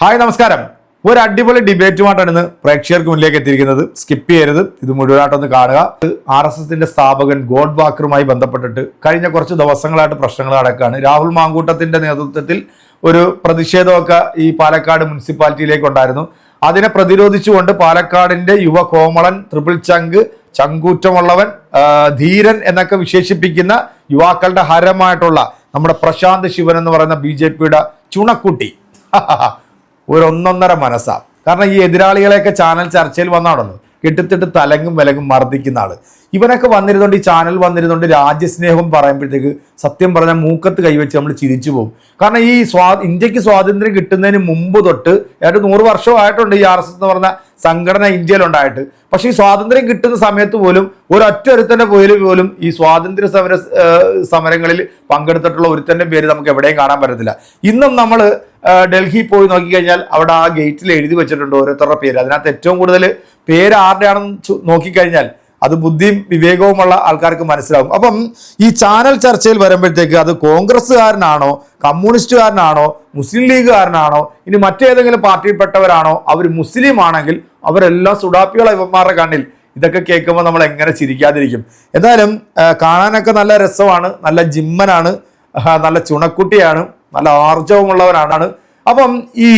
Hi നമസ്കാരം. ഒരു അടിപൊളി ഡിബേറ്റുമായിട്ടാണ് ഇന്ന് പ്രേക്ഷകർക്ക് മുന്നിലേക്ക് എത്തിയിരിക്കുന്നത്. സ്കിപ്പ് ചെയ്യരുത് ഇത് മുഴുവനായിട്ടൊന്ന് കാണുക. ആർ എസ് എസിന്റെ സ്ഥാപകൻ ഗോഡ് വാക്കറുമായി ബന്ധപ്പെട്ടിട്ട് കഴിഞ്ഞ കുറച്ച് ദിവസങ്ങളായിട്ട് പ്രശ്നങ്ങൾ നടക്കുകയാണ്. രാഹുൽ മാങ്കൂട്ടത്തിന്റെ നേതൃത്വത്തിൽ ഒരു പ്രതിഷേധമൊക്കെ ഈ പാലക്കാട് മുനിസിപ്പാലിറ്റിയിലേക്ക് ഉണ്ടായിരുന്നു. അതിനെ പ്രതിരോധിച്ചുകൊണ്ട് പാലക്കാടിന്റെ യുവ കോമളൻ ട്രിപ്പിൾ ചങ്ക് ചങ്കൂറ്റമുള്ളവൻ ധീരൻ എന്നൊക്കെ വിശേഷിപ്പിക്കുന്ന യുവാക്കളുടെ ഹരമായിട്ടുള്ള നമ്മുടെ പ്രശാന്ത് ശിവൻ എന്ന് പറയുന്ന ബി ചുണക്കുട്ടി. ഒരു ഒന്നൊന്നര മനസ്സാണ് കാരണം ഈ എതിരാളികളെയൊക്കെ ചാനൽ ചർച്ചയിൽ വന്നാണല്ലോ. കെട്ടിത്തിട്ട് തലങ്ങും വിലങ്ങും മർദ്ദിക്കുന്ന ആൾ. ഇവനൊക്കെ വന്നിരുന്നോണ്ട് ഈ ചാനൽ വന്നിരുന്നോണ്ട് രാജ്യസ്നേഹം പറയുമ്പോഴത്തേക്ക് സത്യം പറഞ്ഞാൽ മൂക്കത്ത് കൈവച്ച് നമ്മൾ ചിരിച്ചു പോകും. കാരണം ഈ സ്വാ ഇന്ത്യയ്ക്ക് സ്വാതന്ത്ര്യം കിട്ടുന്നതിന് മുമ്പ് തൊട്ട് ഏതാണ്ട് നൂറ് വർഷമായിട്ടുണ്ട് ഈ ആർ എസ് എസ് എന്ന് പറഞ്ഞ സംഘടന ഇന്ത്യയിലുണ്ടായിട്ട്. പക്ഷേ ഈ സ്വാതന്ത്ര്യം കിട്ടുന്ന സമയത്ത് പോലും ഒരൊറ്റ ഒരുത്തന്റെ പേര് പോലും ഈ സ്വാതന്ത്ര്യ സമര സമരങ്ങളിൽ പങ്കെടുത്തിട്ടുള്ള ഒരുത്തന്റെ പേര് നമുക്ക് എവിടെയും കാണാൻ പറ്റത്തില്ല. ഇന്നും നമ്മൾ ഡൽഹി പോയി നോക്കിക്കഴിഞ്ഞാൽ അവിടെ ആ ഗേറ്റിൽ എഴുതി വെച്ചിട്ടുണ്ട് ഓരോരുത്തരുടെ പേര്. അതിനകത്ത് ഏറ്റവും കൂടുതൽ പേര് ആരുടെയാണെന്ന് നോക്കിക്കഴിഞ്ഞാൽ അത് ബുദ്ധിയും വിവേകവുമുള്ള ആൾക്കാർക്ക് മനസ്സിലാവും. അപ്പം ഈ ചാനൽ ചർച്ചയിൽ വരുമ്പോഴത്തേക്ക് അത് കോൺഗ്രസ്സുകാരനാണോ കമ്മ്യൂണിസ്റ്റുകാരനാണോ മുസ്ലിം ലീഗുകാരനാണോ ഇനി മറ്റേതെങ്കിലും പാർട്ടിയിൽപ്പെട്ടവരാണോ അവർ മുസ്ലിം ആണെങ്കിൽ അവരെല്ലാം സുഡാപ്പികളെ ഇവന്മാരുടെ കണ്ണിൽ ഇതൊക്കെ കേൾക്കുമ്പോൾ നമ്മൾ എങ്ങനെ ചിരിക്കാതിരിക്കും. എന്തായാലും കാണാനൊക്കെ നല്ല രസമാണ് നല്ല ജിമ്മനാണ് നല്ല ചുണക്കുട്ടിയാണ് നല്ല ആർജവമുള്ളവരാണ് അപ്പം ഈ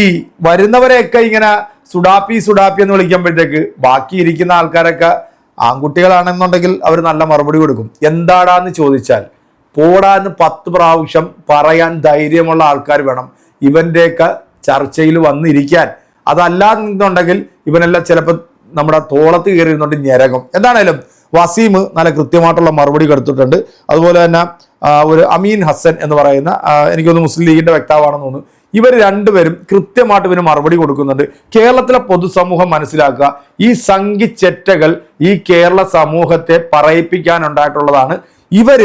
വരുന്നവരെയൊക്കെ ഇങ്ങനെ സുഡാപ്പി സുഡാപ്പി എന്ന് വിളിക്കുമ്പോഴത്തേക്ക് ബാക്കി ഇരിക്കുന്ന ആൾക്കാരൊക്കെ ആൺകുട്ടികളാണെന്നുണ്ടെങ്കിൽ അവർ നല്ല മറുപടി കൊടുക്കും. എന്താടാന്ന് ചോദിച്ചാൽ പോടാ എന്ന് പത്ത് പ്രാവശ്യം പറയാൻ ധൈര്യമുള്ള ആൾക്കാർ വേണം. ഇവന്റെയൊക്കെ ചർച്ചയിൽ വന്നിരിക്കാൻ. അതല്ലാന്നുണ്ടെങ്കിൽ ഇവനെല്ലാം ചിലപ്പോൾ നമ്മുടെ തോളത്ത് കയറിയിരുന്നുകൊണ്ട് ഞരകം. എന്താണേലും വസീം നല്ല കൃത്യമായിട്ടുള്ള മറുപടി കൊടുത്തിട്ടുണ്ട്. അതുപോലെ തന്നെ ഒരു അമീൻ ഹസൻ എന്ന് പറയുന്ന എനിക്കൊന്ന് മുസ്ലിം ലീഗിന്റെ വ്യക്താവാണെന്ന് തോന്നുന്നു. ഇവർ രണ്ടുപേരും കൃത്യമായിട്ട് ഇവന് മറുപടി കൊടുക്കുന്നുണ്ട്. കേരളത്തിലെ പൊതുസമൂഹം മനസ്സിലാക്കുക ഈ സംഘിച്ചെറ്റകൾ ഈ കേരള സമൂഹത്തെ പറയിപ്പിക്കാനുണ്ടായിട്ടുള്ളതാണ്. ഇവർ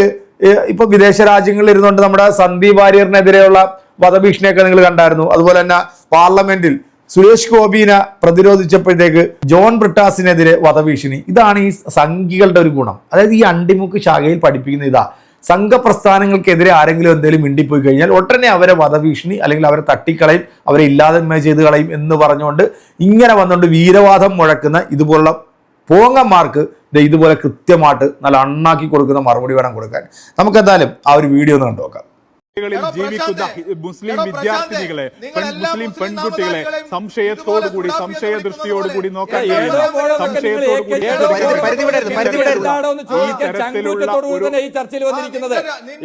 ഇപ്പൊ വിദേശ രാജ്യങ്ങളിൽ ഇരുന്നുകൊണ്ട് നമ്മുടെ സന്ദീപ് വാര്യറിനെതിരെയുള്ള വധഭീഷണിയൊക്കെ നിങ്ങൾ കണ്ടായിരുന്നു. അതുപോലെ തന്നെ പാർലമെന്റിൽ സുരേഷ് ഗോപിനെ പ്രതിരോധിച്ചപ്പോഴത്തേക്ക് ജോൺ ബ്രിട്ടാസിനെതിരെ വധഭീഷണി. ഇതാണ് ഈ സംഘികളുടെ ഒരു ഗുണം. അതായത് ഈ അണ്ടിമുക്ക് ശാഖയിൽ പഠിപ്പിക്കുന്ന ഇതാ. സംഘപ്രസ്ഥാനങ്ങൾക്കെതിരെ ആരെങ്കിലും എന്തെങ്കിലും മിണ്ടിപ്പോയി കഴിഞ്ഞാൽ ഉടനെ അവരെ വധഭീഷണി അല്ലെങ്കിൽ അവരെ തട്ടിക്കളയും അവരെ ഇല്ലാതന്മ ചെയ്ത് കളയും എന്ന് പറഞ്ഞുകൊണ്ട് ഇങ്ങനെ വന്നുകൊണ്ട് വീരവാദം മുഴക്കുന്ന ഇതുപോലുള്ള പോങ്ങന്മാർക്ക് ഇതുപോലെ കൃത്യമായിട്ട് നല്ല അണ്ണാക്കി കൊടുക്കുന്ന മറുപടി വേണം കൊടുക്കാൻ. നമുക്കെന്തായാലും ആ ഒരു വീഡിയോ ഒന്ന് കണ്ടു നോക്കാം ജീവിക്കുന്ന മുസ്ലിം വിദ്യാർത്ഥികളെ വിദ്യാർത്ഥിനികളെ മുസ്ലിം പെൺകുട്ടികളെ സംശയത്തോടു കൂടി സംശയ സംശയദൃഷ്ടിയോടുകൂടി നോക്കാൻ സംശയത്തോടുകൂടി ഈ തരത്തിലുള്ള ചർച്ചയിൽ വന്നിരിക്കുന്നത്. ആ,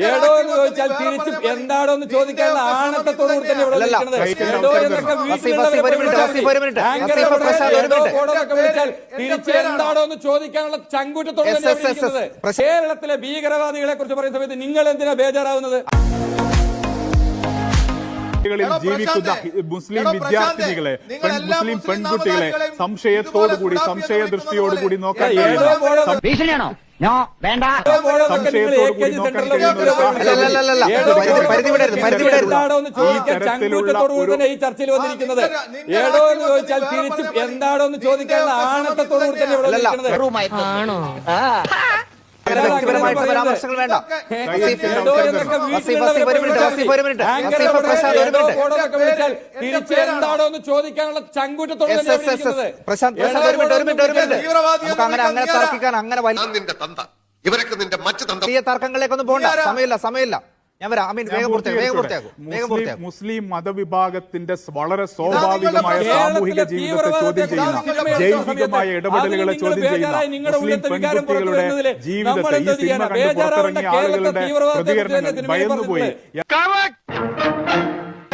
ഏടോ എന്ന് ചോദിച്ചാൽ വേറെ തിരിച്ച് പല എന്താണോ എന്ന് ചോദിക്കാനുള്ള തന്നെ ഇവിടെ വിളിച്ചാൽ തിരിച്ച് എന്താണോ എന്ന് ചോദിക്കാനുള്ള ചങ്കൂറ്റത്തോട്. കേരളത്തിലെ ഭീകരവാദികളെ കുറിച്ച് പറയുന്ന സമയത്ത് നിങ്ങൾ എന്തിനാ ബേജാറാവുന്നത് ജീവിക്കുന്ന മുസ്ലിം വിദ്യാർത്ഥിനികളെ മുസ്ലിം പെൺകുട്ടികളെ സംശയത്തോടുകൂടി സംശയ ദൃഷ്ടിയോടുകൂടി നോക്കാൻ ഭീഷണിയാണോ? ഈ ചർച്ചയിൽ വന്നിരിക്കുന്നത്. ഏടോ എന്ന് ചോദിച്ചാൽ തിരിച്ചും എന്താണോ എന്ന് ചോദിക്കാനുള്ള ആണത്തെ തന്നെ ഇവിടെ ആണോ? അങ്ങനെ വ്യക്തിപരമായിട്ടുള്ള പരാമർശങ്ങൾ വേണ്ട. എന്താണോ എന്ന് ചോദിക്കാനുള്ള ചങ്കൂറ്റത്തോട് അങ്ങനെ അങ്ങനെ തർക്കിക്കാൻ അങ്ങനെ വലിയ നിന്റെ തന്ത. ഇവരൊക്കെ നിന്റെ മറ്റു തന്ത. തർക്കങ്ങളിലേക്കൊന്നും പോകണ്ട സമയമില്ല സമയമില്ല. ഞാൻ വരാം. അമീൻ ഞാൻ വേഗം പൂർത്തിയാക്കും വേഗം പൂർത്തിയാക്കും വേഗം മുസ്ലിം പൂർത്തിയാക്കും മുസ്ലിം മതവിഭാഗത്തിന്റെ വളരെ സ്വാഭാവികമായ സാമൂഹിക ജീവിതത്തെ ചോദ്യം ചെയ്യുന്ന ജൈവികമായ ഇടപെടലുകളെ ചോദ്യം ചെയ്യുന്ന മുസ്ലിം പെൺകുട്ടികളുടെ ജീവിതത്തെ നമ്മൾ ഈ സിനിമ? കണ്ട് പുറത്തിറങ്ങിയ ആളുകളുടെ പ്രതികരണങ്ങൾ ഭയന്നുപോയി.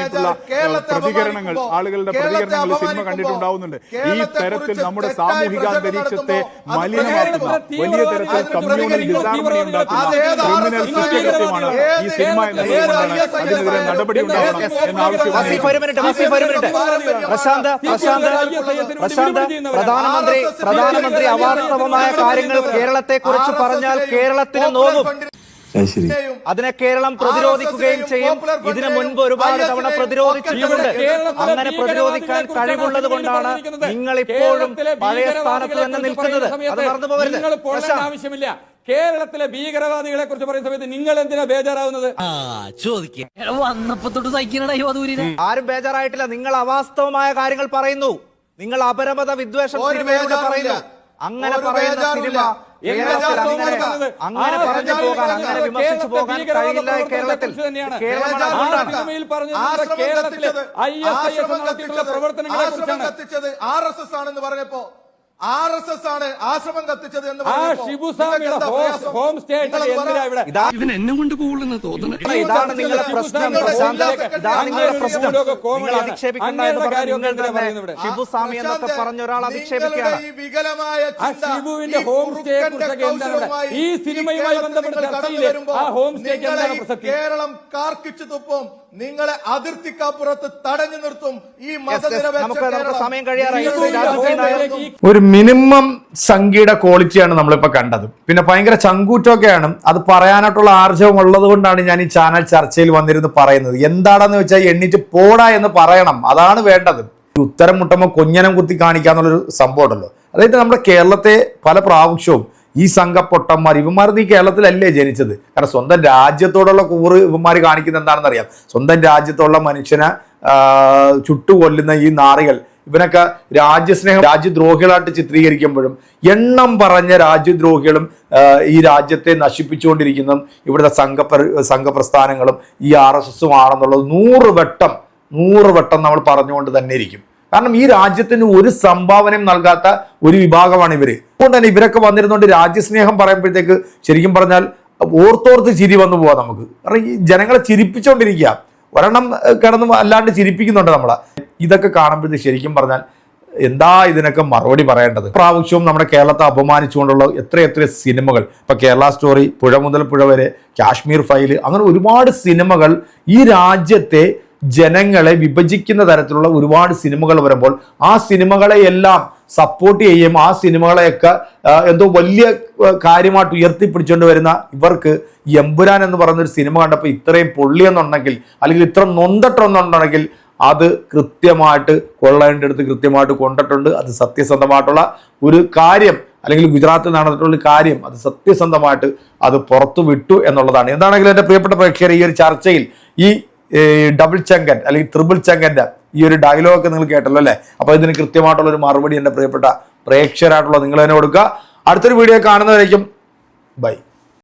യിട്ടുള്ള കേരളത്തെ പ്രതികരണങ്ങൾ ആളുകളുടെ പ്രതികരണങ്ങൾ സിനിമ കണ്ടിട്ടുണ്ടാവുന്നുണ്ട്. ഈ തരത്തിൽ നമ്മുടെ സാമൂഹിക അന്തരീക്ഷത്തെ മലിനമാക്കുന്ന വലിയ തരത്തിൽ കമ്മ്യൂണിറ്റി കമ്മ്യൂണൽ തീവ്രവാദികൾ ഡിസാർമണി ഉണ്ടാക്കുന്ന ക്രിമിനൽ കുറ്റകൃത്യമാണ് ഈ സിനിമ എന്നതുകൊണ്ടാണ് അതിനെതിരെ നടപടി ഉണ്ടാവണം എന്ന ആവശ്യം പ്രധാനമന്ത്രി പ്രധാനമന്ത്രി അവാസ്തവമായ കാര്യങ്ങൾ കേരളത്തെ കുറിച്ച് പറഞ്ഞാൽ കേരളത്തിന് നോവും അതിനെ കേരളം പ്രതിരോധിക്കുകയും ചെയ്യും. ഇതിനു മുൻപ് ഒരുപാട് തവണ പ്രതിരോധിച്ചിട്ടുണ്ട്. അങ്ങനെ പ്രതിരോധിക്കാൻ കഴിവുള്ളത് കൊണ്ടാണ് നിങ്ങൾ ഇപ്പോഴും പഴയ സ്ഥാനത്ത് തന്നെ നിൽക്കുന്നത്. അത് മറന്നു പോകരുത്. ആവശ്യമില്ല. കേരളത്തിലെ ഭീകരവാദികളെ കുറിച്ച് പറയുന്ന സമയത്ത് നിങ്ങൾ എന്തിനാ ബേജാറാവുന്നത്? വന്നപ്പോ തൊട്ട് സഹിക്കണടാ ഈ വധൂരിനെ. ആരും ബേജാറായിട്ടില്ല. നിങ്ങൾ അവാസ്തവമായ കാര്യങ്ങൾ പറയുന്നു. നിങ്ങൾ അപരമത വിദ്വേഷം പറയുന്നു. അങ്ങനെ പറയുന്ന സിനിമ അങ്ങനെ പറഞ്ഞു പോകാൻ അങ്ങനെ വിമർശിച്ചു പോകാൻ കഴിയില്ല കേരളത്തിൽ. കേരളത്തിൽ പ്രവർത്തനങ്ങളെ കുറിച്ചാണ്. ആർ എസ് എസ് ആണെന്ന് പറഞ്ഞപ്പോ ആർ എസ് എസ് ആണ് ആശ്രമം കത്തിച്ചത് എന്ന് ഹോം എന്നെ കൊണ്ട് ഇതാണ് നിങ്ങളുടെ പ്രശ്നം. പ്രശാന്ത് ഇതാണ് നിങ്ങളുടെ പ്രശ്നം. നിങ്ങൾ അധിക്ഷേപിക്കണ്ട എന്ന് പറഞ്ഞ് നിങ്ങൾ തന്നെ എന്നൊക്കെ പ്രശാന്ത്, പറഞ്ഞ ഒരാൾ അധിക്ഷേപിക്കുകയാണ്. ഈ വികലമായ ചിന്ത, ഷിബുവിന്റെ ഈ ഹോം സ്റ്റേയെ കുറിച്ചൊക്കെ എന്താണ് ഈ ഈ സിനിമയുമായി കേരളത്തിൽ ബന്ധപ്പെട്ട ചർച്ചയിലെ ആ ഹോം സ്റ്റേക്ക് നിങ്ങളെ എന്താണ് പ്രസക്തി? കേരളം കാർക്കിച്ചു തുപ്പും നിങ്ങളെ അതിർത്തിക്കപ്പുറത്ത് തടഞ്ഞു നിർത്തും ഈ. മതനിരപേക്ഷ ഒരു മിനിമം സംഖ്യയുടെ ക്വാളിറ്റിയാണ് നമ്മളിപ്പോൾ കണ്ടത്. പിന്നെ ഭയങ്കര ചങ്കൂറ്റമൊക്കെയാണ്. അത് പറയാനായിട്ടുള്ള ആർജവം ഉള്ളത് കൊണ്ടാണ് ഞാൻ ഈ ചാനൽ ചർച്ചയിൽ വന്നിരുന്ന് പറയുന്നത്. എന്താണെന്ന് വെച്ചാൽ എണ്ണിച്ച് പോടാ എന്ന് പറയണം. അതാണ് വേണ്ടത്. ഉത്തരം മുട്ടുമ്പോൾ കൊഞ്ഞനം കുത്തി കാണിക്കുക എന്നുള്ളൊരു സംഭവം ഉണ്ടല്ലോ. അതായത് നമ്മുടെ കേരളത്തെ പല പ്രാവശ്യവും ഈ സംഘപ്പൊട്ടന്മാർ ഇവന്മാർ നീ കേരളത്തിലല്ലേ ജനിച്ചത്? കാരണം സ്വന്തം രാജ്യത്തോടുള്ള കൂറ് ഇവന്മാർ കാണിക്കുന്നത് എന്താണെന്ന് അറിയാം സ്വന്തം രാജ്യത്തുള്ള മനുഷ്യനെ ചുട്ടുകൊല്ലുന്ന ഈ നാറികൾ ഇവനൊക്കെ രാജ്യസ്നേഹം രാജ്യദ്രോഹികളായിട്ട് ചിത്രീകരിക്കുമ്പോഴും എണ്ണം പറഞ്ഞ രാജ്യദ്രോഹികളും ഈ രാജ്യത്തെ നശിപ്പിച്ചുകൊണ്ടിരിക്കുന്നതും ഇവിടുത്തെ സംഘപ്ര സംഘപ്രസ്ഥാനങ്ങളും ഈ ആർ എസ് എസും ആണെന്നുള്ളത് നൂറ് വട്ടം നൂറ് വട്ടം നമ്മൾ പറഞ്ഞുകൊണ്ട് തന്നെ ഇരിക്കും. കാരണം ഈ രാജ്യത്തിന് ഒരു സംഭാവനയും നൽകാത്ത ഒരു വിഭാഗമാണ് ഇവർ അതുകൊണ്ട് തന്നെ ഇവരൊക്കെ വന്നിരുന്നുകൊണ്ട് രാജ്യസ്നേഹം പറയുമ്പോഴത്തേക്ക് ശരിക്കും പറഞ്ഞാൽ ഓർത്തോർത്ത് ചിരി വന്നു പോവാം നമുക്ക്. കാരണം ഈ ജനങ്ങളെ ചിരിപ്പിച്ചുകൊണ്ടിരിക്കുക. ഒരെണ്ണം കിടന്ന് അല്ലാണ്ട് ചിരിപ്പിക്കുന്നുണ്ട് നമ്മളെ. ഇതൊക്കെ കാണുമ്പോഴത്തേക്ക് ശരിക്കും പറഞ്ഞാൽ എന്താ ഇതിനൊക്കെ മറുപടി പറയേണ്ടത്? പ്രാവശ്യവും നമ്മുടെ കേരളത്തെ അപമാനിച്ചുകൊണ്ടുള്ള എത്രയെത്ര സിനിമകൾ. ഇപ്പൊ കേരള സ്റ്റോറി പുഴ മുതൽ പുഴ വരെ കാശ്മീർ ഫയൽ അങ്ങനെ ഒരുപാട് സിനിമകൾ ഈ രാജ്യത്തെ ജനങ്ങളെ വിഭജിക്കുന്ന തരത്തിലുള്ള ഒരുപാട് സിനിമകൾ വരുമ്പോൾ ആ സിനിമകളെയെല്ലാം സപ്പോർട്ട് ചെയ്യും ആ സിനിമകളെയൊക്കെ എന്തോ വലിയ കാര്യമായിട്ട് ഉയർത്തിപ്പിടിച്ചുകൊണ്ട് വരുന്ന ഇവർക്ക് എമ്പുരാൻ എന്ന് ഒരു സിനിമ കണ്ടപ്പോൾ ഇത്രയും പൊള്ളിയെന്നുണ്ടെങ്കിൽ അല്ലെങ്കിൽ ഇത്ര നൊന്തട്ടെന്നുണ്ടെങ്കിൽ അത് കൃത്യമായിട്ട് കൊള്ളേണ്ടടുത്ത് കൃത്യമായിട്ട് കൊണ്ടിട്ടുണ്ട്. അത് സത്യസന്ധമായിട്ടുള്ള ഒരു കാര്യം അല്ലെങ്കിൽ ഗുജറാത്തിൽ നടന്നിട്ടുള്ള കാര്യം അത് സത്യസന്ധമായിട്ട് അത് പുറത്തു വിട്ടു എന്നുള്ളതാണ്. എന്താണെങ്കിലും എന്റെ പ്രിയപ്പെട്ട പ്രേക്ഷകർ ഈ ഒരു ചർച്ചയിൽ ഈ ഡബിൾ ചങ്കൻ അല്ലെങ്കിൽ ത്രിബിൾ ചങ്കന്റെ ഈ ഒരു ഡയലോഗ് നിങ്ങൾ കേട്ടല്ലോ അല്ലേ? അപ്പോൾ ഇതിന് കൃത്യമായിട്ടുള്ള ഒരു മറുപടി എന്റെ പ്രിയപ്പെട്ട പ്രേക്ഷകരായിട്ടുള്ള നിങ്ങൾ തന്നെ കൊടുക്കുക. അടുത്തൊരു വീഡിയോ കാണുന്നവരേക്കും ബൈ.